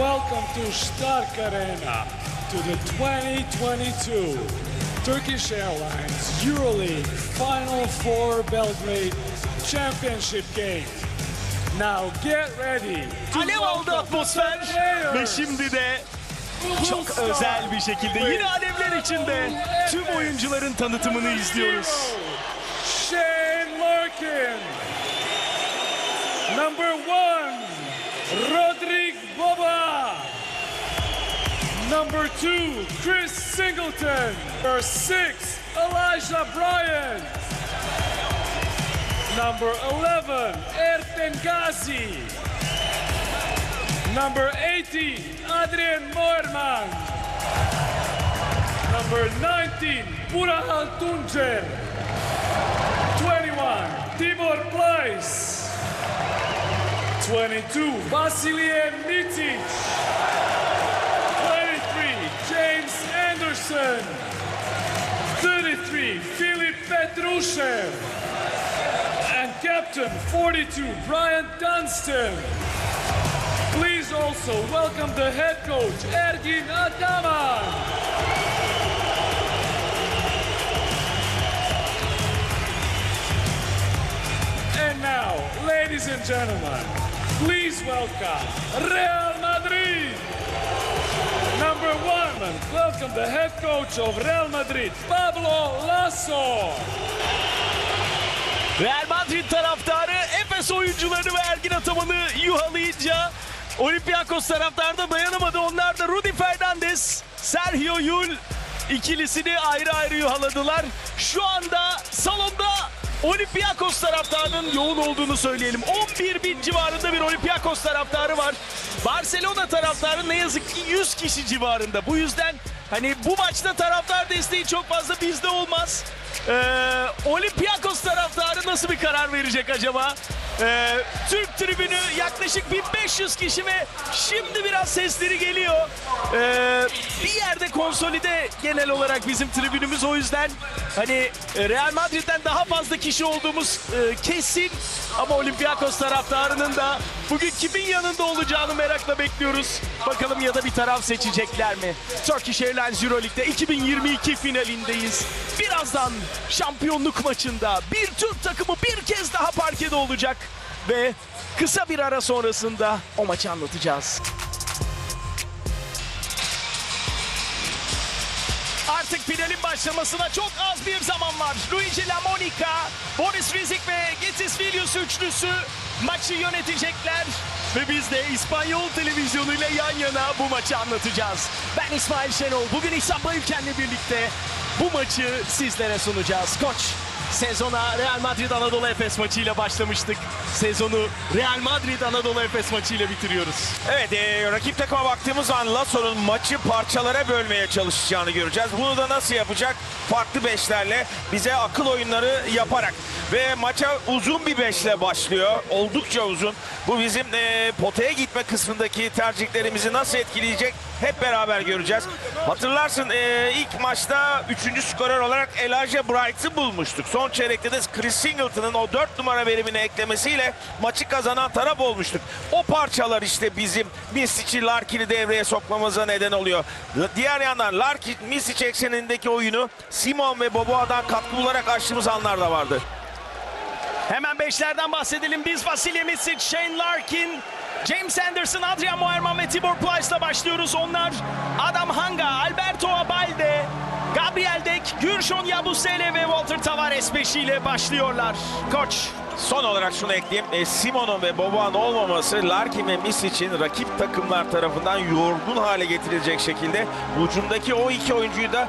welcome to Stark Arena to the 2022 Turkish Airlines EuroLeague Final Four Belgrade Championship game. Now get ready to Alev welcome atmosfer ve şimdi de çok özel bir şekilde yine alevler içinde tüm oyuncuların tanıtımını izliyoruz. Shane Larkin. Number one, Rodrigue Boba. Number two, Chris Singleton. Number six, Elijah Bryant. Number 11, Erten Ghazi. Number 18, Adrian Moerman. Number 19, Burahal Tuncer. 21, Tibor Plais. 22, Vasilije Nitic. Filip Petrushev. And captain 42, Brian Dunstan. Please also welcome the head coach, Ergin Ataman. And now, ladies and gentlemen, please welcome Real Madrid. One, welcome the head coach of Real Madrid, Pablo Lasso. Real Madrid taraftarı Efes oyuncularını ve Ergin Ataman'ı yuhalayınca Olympiakos taraftarı da dayanamadı. Onlar da Rudy Fernandez, Sergio Yul ikilisini ayrı ayrı yuhaladılar. Şu anda salonda Olympiakos taraftarının yoğun olduğunu söyleyelim. 11 bin civarında bir Olympiakos taraftarı var. Barcelona taraftarı ne yazık ki 100 kişi civarında. Bu yüzden hani bu maçta taraftar desteği çok fazla bizde olmaz. Ee, Olympiakos taraftarı nasıl bir karar verecek acaba? Ee, Türk tribünü yaklaşık 1500 kişi ve şimdi biraz sesleri geliyor. Ee, bir yerde konsolide genel olarak bizim tribünümüz o yüzden hani Real Madrid'den daha fazla kişi olduğumuz e, kesin ama Olympiakos taraftarının da bugün kimin yanında olacağını merakla bekliyoruz. Bakalım ya da bir taraf seçecekler mi? Turkish Airlines Euroleague'de 2022 finalindeyiz. Birazdan şampiyonluk maçında bir Türk takımı bir kez daha parkede olacak ve kısa bir ara sonrasında o maçı anlatacağız. Artık finalin başlamasına çok az bir zaman var. Luigi Lamonica, Boris Rizik ve Getis Vilius üçlüsü maçı yönetecekler. Ve biz de İspanyol televizyonu ile yan yana bu maçı anlatacağız. Ben İsmail Şenol. Bugün İhsan Bayülken'le birlikte bu maçı sizlere sunacağız. Koç, sezona Real Madrid Anadolu Efes maçıyla başlamıştık. Sezonu Real Madrid Anadolu Efes maçıyla bitiriyoruz. Evet, e, rakip takıma baktığımız zaman Lasso'nun maçı parçalara bölmeye çalışacağını göreceğiz. Bunu da nasıl yapacak? Farklı beşlerle, bize akıl oyunları yaparak. Ve maça uzun bir beşle başlıyor. Oldukça uzun. Bu bizim e, potaya gitme kısmındaki tercihlerimizi nasıl etkileyecek? Hep beraber göreceğiz. Hatırlarsın e, ilk maçta 3. skorer olarak Elijah Bright'ı bulmuştuk. Son çeyrekte de Chris Singleton'ın o 4 numara verimini eklemesiyle maçı kazanan taraf olmuştuk. O parçalar işte bizim Misic'i Larkin'i devreye sokmamıza neden oluyor. Diğer yandan Larkin Misic eksenindeki oyunu Simon ve Boboa'dan katkı bularak açtığımız anlar da vardı. Hemen beşlerden bahsedelim. Biz Vasilya Misic, Shane Larkin, James Anderson, Adrian Moerman ve Tibor Plyce'la başlıyoruz. Onlar Adam Hanga, Alberto Abalde, Gabriel Dek, Gürşon Yabusele ve Walter Tavares beşiyle başlıyorlar. Koç, Son olarak şunu ekleyeyim. E, Simon'un ve Boboa'nın olmaması Larkin ve Misic'in rakip takımlar tarafından yorgun hale getirilecek şekilde hücumdaki o iki oyuncuyu da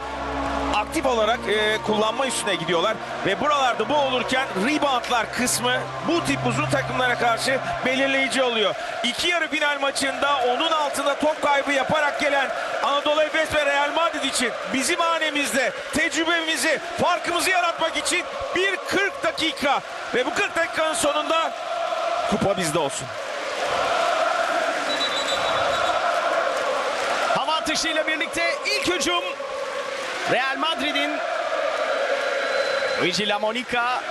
aktif olarak e, kullanma üstüne gidiyorlar. Ve buralarda bu olurken reboundlar kısmı bu tip uzun takımlara karşı belirleyici oluyor. İki yarı final maçında onun altında top kaybı yaparak gelen Anadolu Efes ve Real Madrid için bizim hanemizde tecrübemizi, farkımızı yaratmak için bir 40 dakika ve bu 40 dakikanın sonunda kupa bizde olsun. hava atışıyla birlikte ilk hücum Real Madrid'in Luigi Lamonica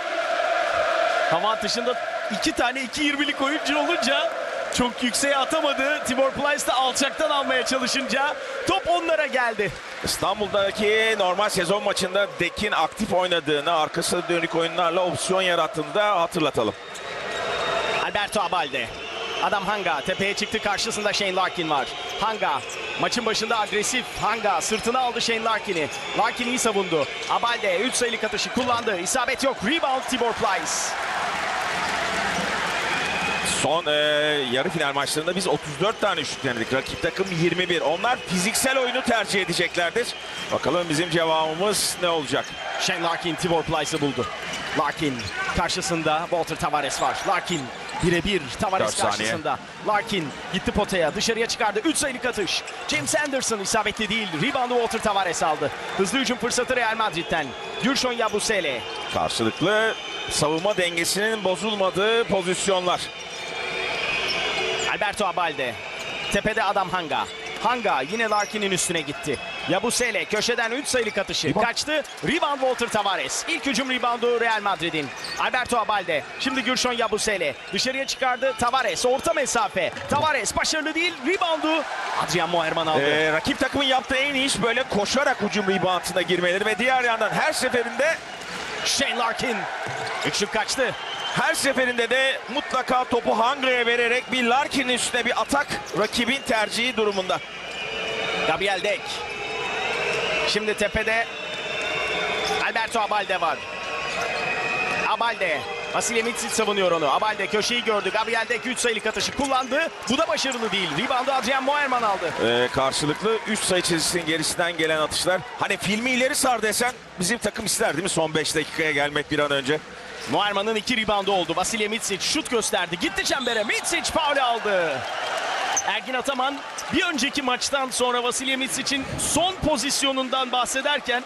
hava atışında iki tane 2.20'lik oyuncu olunca Çok yükseğe atamadı. Tibor Plyce de alçaktan almaya çalışınca top onlara geldi. İstanbul'daki normal sezon maçında Dek'in aktif oynadığını, arkası dönük oyunlarla opsiyon yarattığını da hatırlatalım. Alberto Abalde. Adam Hanga tepeye çıktı karşısında Shane Larkin var. Hanga maçın başında agresif. Hanga sırtına aldı Shane Larkin'i. Larkin iyi savundu. Abalde 3 sayılık atışı kullandı. İsabet yok. Rebound Tibor Plyce. Son e, yarı final maçlarında biz 34 tane şut denedik. Rakip takım 21. Onlar fiziksel oyunu tercih edeceklerdir. Bakalım bizim cevabımız ne olacak? Shane Larkin Tibor Plyce'ı buldu. Larkin karşısında Walter Tavares var. Larkin birebir Tavares karşısında. Larkin gitti potaya dışarıya çıkardı. 3 sayılık atış. James Anderson isabetli değil. Reboundu Walter Tavares aldı. Hızlı hücum fırsatı Real Madrid'den. Gürşon Yabusele. Karşılıklı savunma dengesinin bozulmadığı pozisyonlar. Alberto Abalde. Tepede adam Hanga. Hanga yine Larkin'in üstüne gitti. Yabusele köşeden 3 sayılık atışı. Kaçtı. Rebound Walter Tavares. İlk hücum reboundu Real Madrid'in. Alberto Abalde. Şimdi Gürşon Yabusele. Dışarıya çıkardı. Tavares orta mesafe. Tavares başarılı değil. Reboundu Adrian Moerman aldı. Ee, rakip takımın yaptığı en iyi iş böyle koşarak hücum reboundına girmeleri ve diğer yandan her seferinde Shane Larkin. Üçlük kaçtı. her seferinde de mutlaka topu Hangre'ye vererek bir Larkin'in üstüne bir atak rakibin tercihi durumunda. Gabriel Dek. Şimdi tepede Alberto Abalde var. Abalde. Vasilya Mitsic savunuyor onu. Abalde köşeyi gördü. Gabriel Dek 3 sayılık atışı kullandı. Bu da başarılı değil. Reboundu Adrian Moerman aldı. Ee, karşılıklı 3 sayı çizgisinin gerisinden gelen atışlar. Hani filmi ileri sar desen bizim takım ister değil mi son 5 dakikaya gelmek bir an önce? Moerman'ın 2 reboundu oldu. Vasilya Mitsic şut gösterdi. Gitti çembere. Mitsic faul aldı. Ergin Ataman bir önceki maçtan sonra Vasilya Mitsic'in son pozisyonundan bahsederken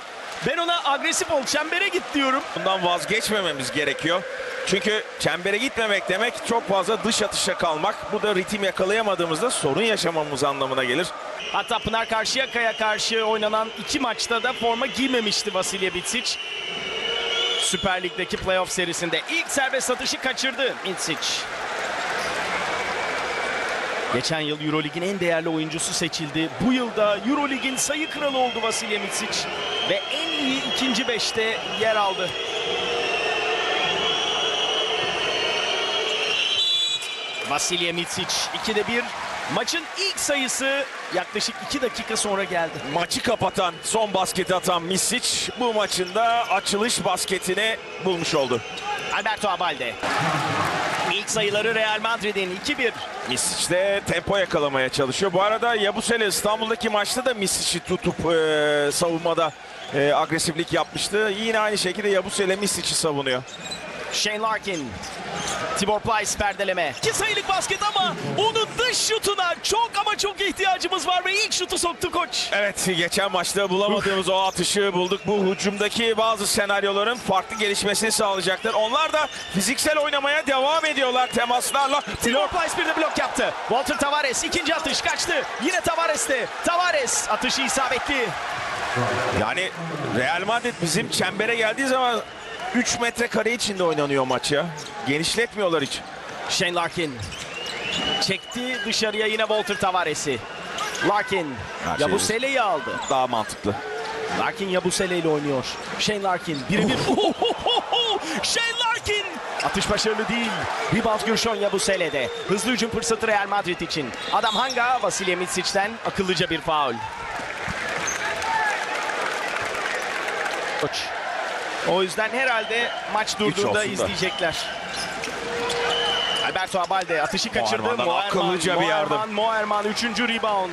ben ona agresif ol çembere git diyorum. Bundan vazgeçmememiz gerekiyor. Çünkü çembere gitmemek demek çok fazla dış atışa kalmak. Bu da ritim yakalayamadığımızda sorun yaşamamız anlamına gelir. Hatta Pınar Karşıyaka'ya karşı oynanan iki maçta da forma giymemişti Vasilya Mitsic. Süper Lig'deki playoff serisinde ilk serbest atışı kaçırdı Mitsic. Geçen yıl Eurolig'in en değerli oyuncusu seçildi. Bu yılda Eurolig'in sayı kralı oldu Vasilya Mitsic. Ve en iyi ikinci beşte yer aldı. Vasilya Mitsic 2'de 1. Maçın ilk sayısı yaklaşık 2 dakika sonra geldi. Maçı kapatan, son basketi atan Misic bu maçında açılış basketini bulmuş oldu. Alberto Abalde. İlk sayıları Real Madrid'in 2-1. Misic de tempo yakalamaya çalışıyor. Bu arada Yabusele İstanbul'daki maçta da Misic'i tutup e, savunmada e, agresiflik yapmıştı. Yine aynı şekilde Yabusele Misic'i savunuyor. Shane Larkin. Tibor Plyce perdeleme. İki sayılık basket ama onun dış şutuna çok ama çok ihtiyacımız var ve ilk şutu soktu koç. Evet geçen maçta bulamadığımız o atışı bulduk. Bu hücumdaki bazı senaryoların farklı gelişmesini sağlayacaktır. Onlar da fiziksel oynamaya devam ediyorlar temaslarla. Tibor Plyce bir de blok yaptı. Walter Tavares ikinci atış kaçtı. Yine Tavares'te. Tavares atışı isabetli. Yani Real Madrid bizim çembere geldiği zaman 3 metrekare içinde oynanıyor maç ya. Genişletmiyorlar hiç. Shane Larkin. Çekti dışarıya yine Walter Tavares'i. Larkin. Her şey Yabusele'yi aldı. Daha mantıklı. Larkin Yabusele ile oynuyor. Shane Larkin birebir. Shane Larkin. Atış başarılı değil. Rebound Gürşon Yabusele'de. Hızlı hücum fırsatı Real Madrid için. Adam Hanga Vasilya Mitsic'den akıllıca bir faul. Koç. O yüzden herhalde maç durduğunda izleyecekler. Alberto Abalde atışı kaçırdı. Moerman'dan akıllıca bir yardım. Moerman, Moerman 3. rebound.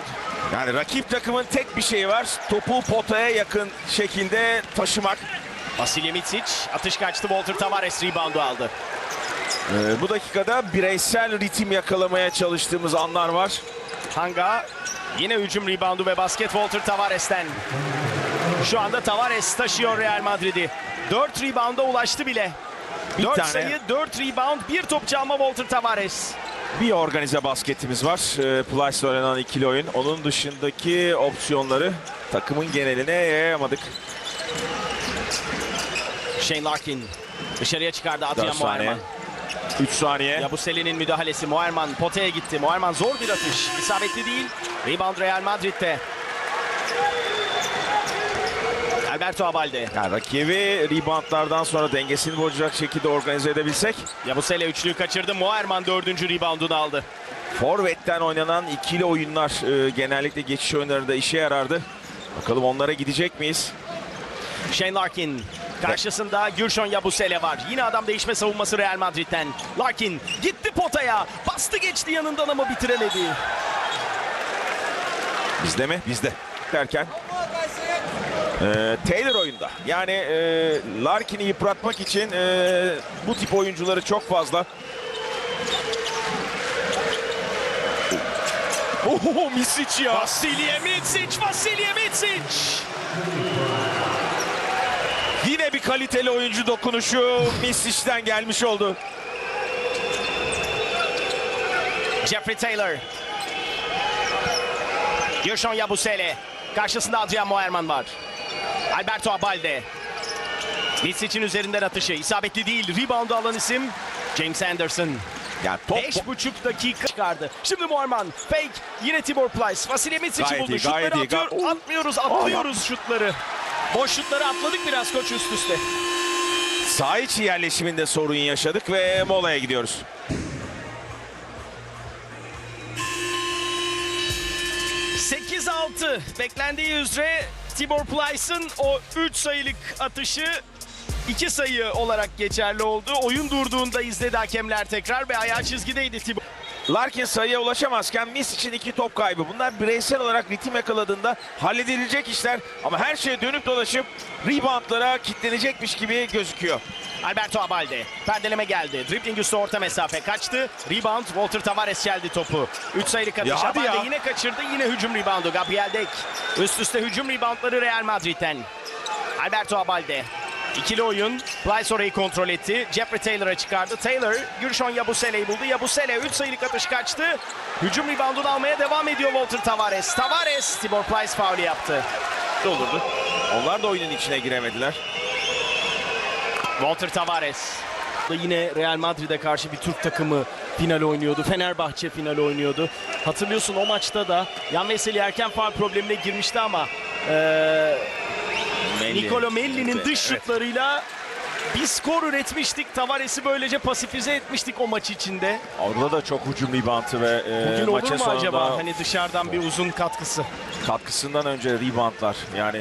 Yani rakip takımın tek bir şeyi var. Topu potaya yakın şekilde taşımak. Vasilya Mitsic atış kaçtı. Walter Tavares reboundu aldı. Ee, bu dakikada bireysel ritim yakalamaya çalıştığımız anlar var. Hanga yine hücum reboundu ve basket Walter Tavares'ten. Şu anda Tavares taşıyor Real Madrid'i. 4 rebounda ulaştı bile. Bir 4 tane. sayı, 4 rebound, bir top çalma Walter Tavares. Bir organize basketimiz var. Ee, Plyce'la oynanan ikili oyun. Onun dışındaki opsiyonları takımın geneline yayamadık. Shane Larkin dışarıya çıkardı Adrian. Moerman. 3 saniye. Yabusele'nin müdahalesi Muerman potaya gitti. Muerman zor bir atış. İsabetli değil. Rebound Real Madrid'de. Alberto Abalde. Yani rakibi reboundlardan sonra dengesini bozacak şekilde organize edebilsek. Yabusele üçlüyü kaçırdı. Muerman dördüncü reboundunu aldı. Forvet'ten oynanan ikili oyunlar e, genellikle geçiş oyunlarında işe yarardı. Bakalım onlara gidecek miyiz? Shane Larkin karşısında Gürşon Yabusele var. Yine adam değişme savunması Real Madrid'den. Larkin gitti potaya. Bastı geçti yanından ama bitiremedi. Bizde mi? Bizde. Derken e, Taylor oyunda. Yani e, Larkin'i yıpratmak için e, bu tip oyuncuları çok fazla. Oho Misic ya. Vasilije Mitsic, Vasilije Mitsic. Yine bir kaliteli oyuncu dokunuşu Misic'den gelmiş oldu. Jeffrey Taylor. Gürşon Yabusele. Karşısında Adrian Moerman var. Alberto Abalde. Mitsic'in üzerinden atışı. isabetli değil. Rebound'u alan isim James Anderson. Ya top Beş buçuk dakika çıkardı. Şimdi Moerman. Fake. Yine Tibor Plyce. Vasilije Mitsic'i Gayet buldu. iyi, Şutları iyi. atıyor. Oo. Atmıyoruz. Atlıyoruz şutları. Boş şutları atladık biraz koç üst üste. Sağ içi yerleşiminde sorun yaşadık ve molaya gidiyoruz. Sekiz 6 beklendiği üzere Tibor Plyce'ın o 3 sayılık atışı 2 sayı olarak geçerli oldu. Oyun durduğunda izledi hakemler tekrar ve ayağı çizgideydi Tibor. Larkin sayıya ulaşamazken Mis için iki top kaybı. Bunlar bireysel olarak ritim yakaladığında halledilecek işler. Ama her şey dönüp dolaşıp reboundlara kitlenecekmiş gibi gözüküyor. Alberto Abalde perdeleme geldi. Dribbling üstü orta mesafe kaçtı. Rebound Walter Tavares geldi topu. 3 sayılık atış. Ya Abalde ya. yine kaçırdı. Yine hücum reboundu. Gabriel Dek. Üst üste hücum reboundları Real Madrid'den. Alberto Abalde. İkili oyun. Plyce orayı kontrol etti. Jeffrey Taylor'a çıkardı. Taylor Gürşon Yabusele'yi buldu. Yabusele 3 sayılık atış kaçtı. Hücum reboundunu almaya devam ediyor Walter Tavares. Tavares Tibor Plyce faulü yaptı. olurdu. Onlar da oyunun içine giremediler. Walter Tavares. Yine Real Madrid'e karşı bir Türk takımı final oynuyordu. Fenerbahçe final oynuyordu. Hatırlıyorsun o maçta da Yan Veseli erken faul problemine girmişti ama eee Melli. Nicolo Melli'nin Evet. dış şutlarıyla bir skor üretmiştik. Tavares'i böylece pasifize etmiştik o maç içinde. Orada da çok hücum reboundı ve e, Bugün maçın olur mu sonunda acaba hani dışarıdan bir uzun katkısı? katkısından önce reboundlar. Yani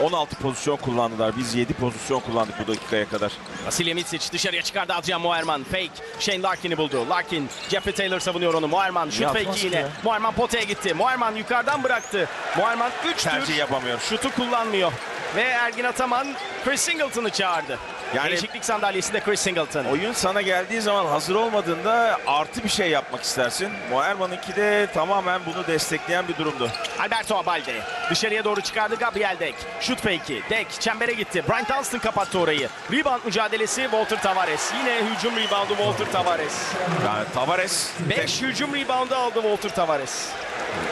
e, 16 pozisyon kullandılar. Biz 7 pozisyon kullandık bu dakikaya kadar. Vasilya Mitsic dışarıya çıkardı Adrian Moerman. Fake. Shane Larkin'i buldu. Larkin. Jeffrey Taylor savunuyor onu. Moerman şut Yapmaz fake ki yine. ya. Moerman potaya gitti. Moerman yukarıdan bıraktı. Moerman 3 Tercih yapamıyor. şutu kullanmıyor. Ve Ergin Ataman Chris Singleton'ı çağırdı. Yani- Değişiklik sandalyesinde Chris Singleton. Oyun sana geldiği zaman hazır olmadığında artı bir şey yapmak istersin. Moerman'ınki de tamamen bunu destekleyen bir durumdu. Alberto Abalde dışarıya doğru çıkardı Gabriel Dek. Şut fake'i. Dek çembere gitti. Brian Dunstan kapattı orayı. Rebound mücadelesi Walter Tavares. Yine hücum reboundu Walter Tavares. Yani Tavares 5 hücum reboundu aldı Walter Tavares.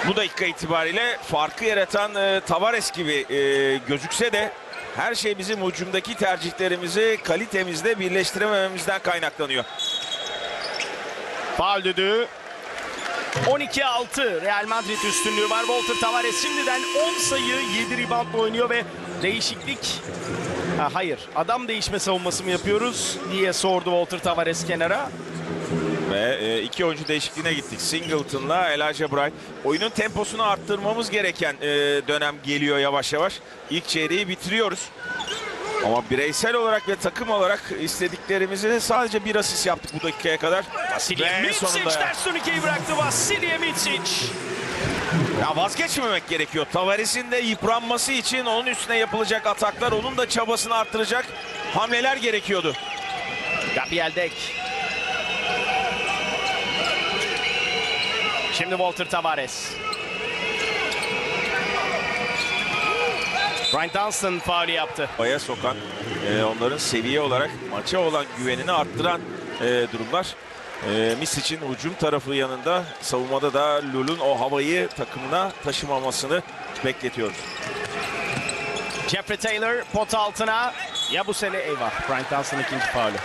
bu dakika itibariyle farkı yaratan e, Tavares gibi e, gözükse de her şey bizim hücumdaki tercihlerimizi kalitemizde birleştiremememizden kaynaklanıyor. Faul düdüğü. 12-6 Real Madrid üstünlüğü var. Walter Tavares şimdiden 10 sayı 7 reboundla oynuyor ve değişiklik Ha, hayır adam değişme savunması mı yapıyoruz diye sordu Walter Tavares kenara. Ve e, iki oyuncu değişikliğine gittik. Singleton'la Elijah Bright. Oyunun temposunu arttırmamız gereken e, dönem geliyor yavaş yavaş. İlk çeyreği bitiriyoruz. Ama bireysel olarak ve takım olarak istediklerimizi sadece bir asist yaptık bu dakikaya kadar. Vasilije Ve Mitsic ters turnikeyi bıraktı Vasilije Mitsic. Ya vazgeçmemek gerekiyor. Tavares'in de yıpranması için onun üstüne yapılacak ataklar, onun da çabasını arttıracak hamleler gerekiyordu. Gabriel Dek. Şimdi Walter Tavares. Brian Dunstan faulü yaptı. Baya sokan, e, onların seviye olarak maça olan güvenini arttıran e, durumlar. E, Misic'in hücum tarafı yanında savunmada da Lul'un o havayı takımına taşımamasını bekletiyoruz. Jeffrey Taylor pot altına. Ya bu sene eyvah. Brian Dunstan ikinci faulü.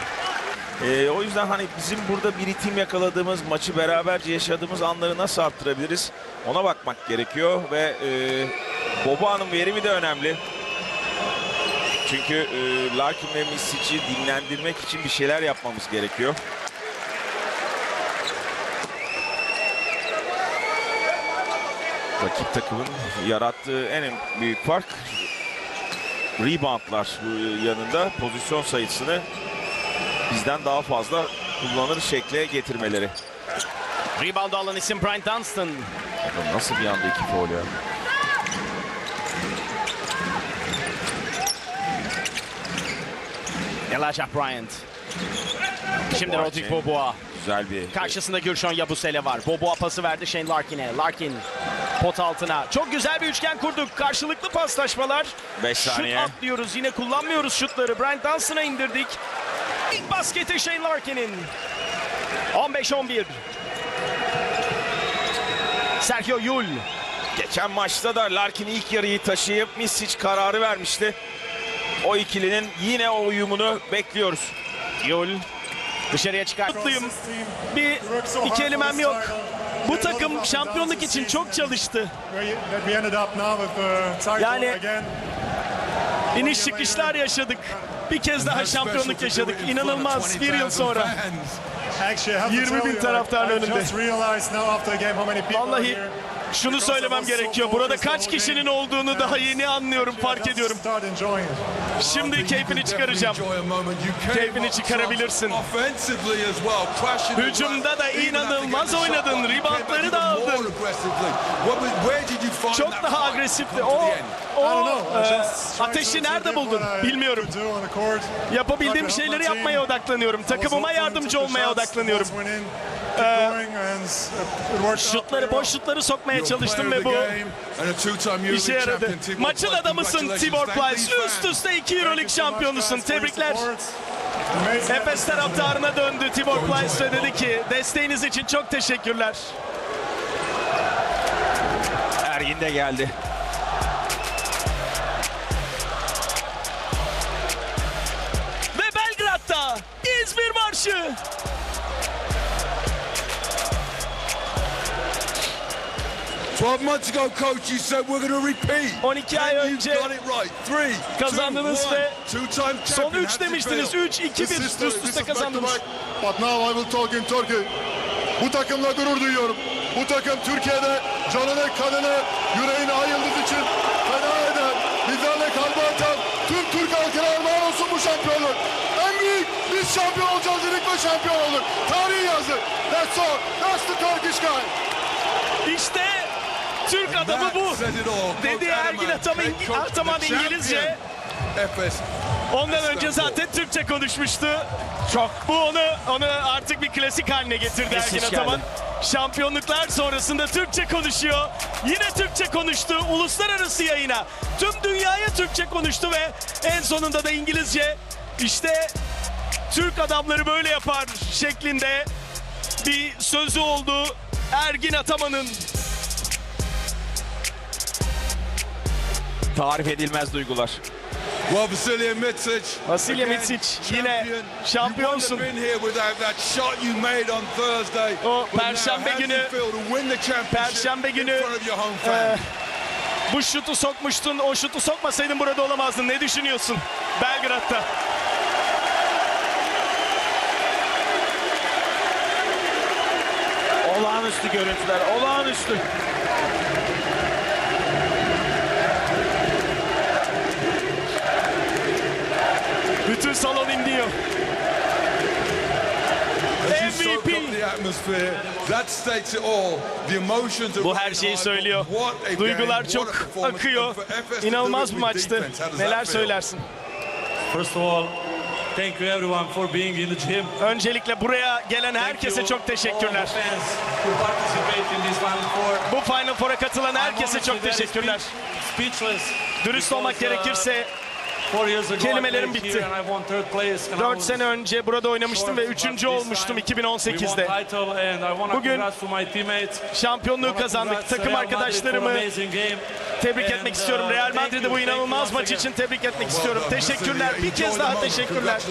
Ee, o yüzden hani bizim burada bir ritim yakaladığımız, maçı beraberce yaşadığımız anları nasıl arttırabiliriz? Ona bakmak gerekiyor ve e, Boba'nın verimi de önemli. Çünkü e, Larkin ve Misic'i dinlendirmek için bir şeyler yapmamız gerekiyor. Rakip takımın yarattığı en büyük fark reboundlar yanında pozisyon sayısını bizden daha fazla kullanır şekle getirmeleri. Rebound alan isim Brian Dunstan. Adam Nasıl bir anda iki foul ya? Elijah Bryant. Şimdi Rodrik Boboa. Güzel bir Karşısında Gürşon Yabusele var. Boboa pası verdi Shane Larkin'e. Larkin pot altına. Çok güzel bir üçgen kurduk. Karşılıklı paslaşmalar. 5 Şut saniye. atlıyoruz. Yine kullanmıyoruz şutları. Brian Dunstan'a indirdik. İlk basketi Shane Larkin'in. 15-11. Sergio Yul. Geçen maçta da Larkin ilk yarıyı taşıyıp Misic kararı vermişti. O ikilinin yine o uyumunu bekliyoruz. Yul. Dışarıya çıkar. Mutluyum. Bir iki kelimem yok. Bu takım şampiyonluk için çok çalıştı. Yani İniş çıkışlar yaşadık. Bir kez daha şampiyonluk yaşadık. İnanılmaz bir yıl sonra. 20 bin taraftarın önünde. Vallahi şunu söylemem gerekiyor. Burada kaç kişinin olduğunu daha yeni anlıyorum, fark ediyorum. Şimdi keyfini çıkaracağım. Keyfini çıkarabilirsin. Hücumda da inanılmaz oynadın. Reboundları da aldın. Çok daha agresifti. O, o e, ateşi nerede buldun bilmiyorum. Yapabildiğim şeyleri yapmaya odaklanıyorum. Takımıma yardımcı olmaya odaklanıyorum. Şutları, boş şutları sokmaya çalıştım ve bu işe yaradı. Maçın adamısın Tibor Plyce. Üst üste 2 Euroleague şampiyonusun. Tebrikler. Efes taraftarına döndü Tibor Plyce ve dedi ki desteğiniz için çok teşekkürler. Ergin de geldi. 12 months ago, coach, you said we're going to repeat. 12 ay And önce you got it right. Three, kazandınız two, ve two time son 3 demiştiniz. 3, 2, 1 üst üste kazandınız. But now I will talk in Turkey. Bu takımla gurur duyuyorum. Bu takım Türkiye'de canını, kanını, yüreğini ay yıldız için feda eden, bizlerle kalbi atan tüm Türk halkına armağan olsun bu şampiyonluk. En büyük biz şampiyon olacağız dedik ve şampiyon olduk. Tarihi yazdık. That's all. That's the Turkish guy. İşte Türk adamı bu. Dedi Ergin Ataman, Ataman, İngilizce. Ondan önce zaten Türkçe konuşmuştu. Çok. Bu onu onu artık bir klasik haline getirdi Ergin. Ataman. Şampiyonluklar sonrasında Türkçe konuşuyor. Yine Türkçe konuştu. Uluslararası yayına. Tüm dünyaya Türkçe konuştu ve en sonunda da İngilizce. İşte Türk adamları böyle yapar şeklinde bir sözü oldu Ergin Ataman'ın. Tarif edilmez duygular. Vasilya Mitsic. Vasilya Mitsic yine şampiyonsun. O Perşembe günü- Perşembe günü, e? Bu şutu sokmuştun. O şutu sokmasaydın burada olamazdın. Ne düşünüyorsun Belgrad'da? Olağanüstü görüntüler, olağanüstü. All. The emotions are Bu her şeyi söylüyor. what a game, Duygular what a çok akıyor. İnanılmaz bir maçtı. Neler söylersin? First of all, thank you everyone for being in the gym. Öncelikle buraya gelen herkese çok teşekkürler. this. Bu Final Four'a katılan herkese çok teşekkürler. Dürüst olmak uh, gerekirse kelimelerim bitti. here and I won third place and I 4 was sene önce burada oynamıştım ve short, but 3. this olmuştum time we won 2018'de. title and I want to Bugün. Şampiyonluğu kazandık. Takım Real arkadaşlarımı tebrik etmek uh, istiyorum. Real thank Madrid'i bu inanılmaz maç için tebrik etmek istiyorum. Teşekkürler. Bir kez daha teşekkürler.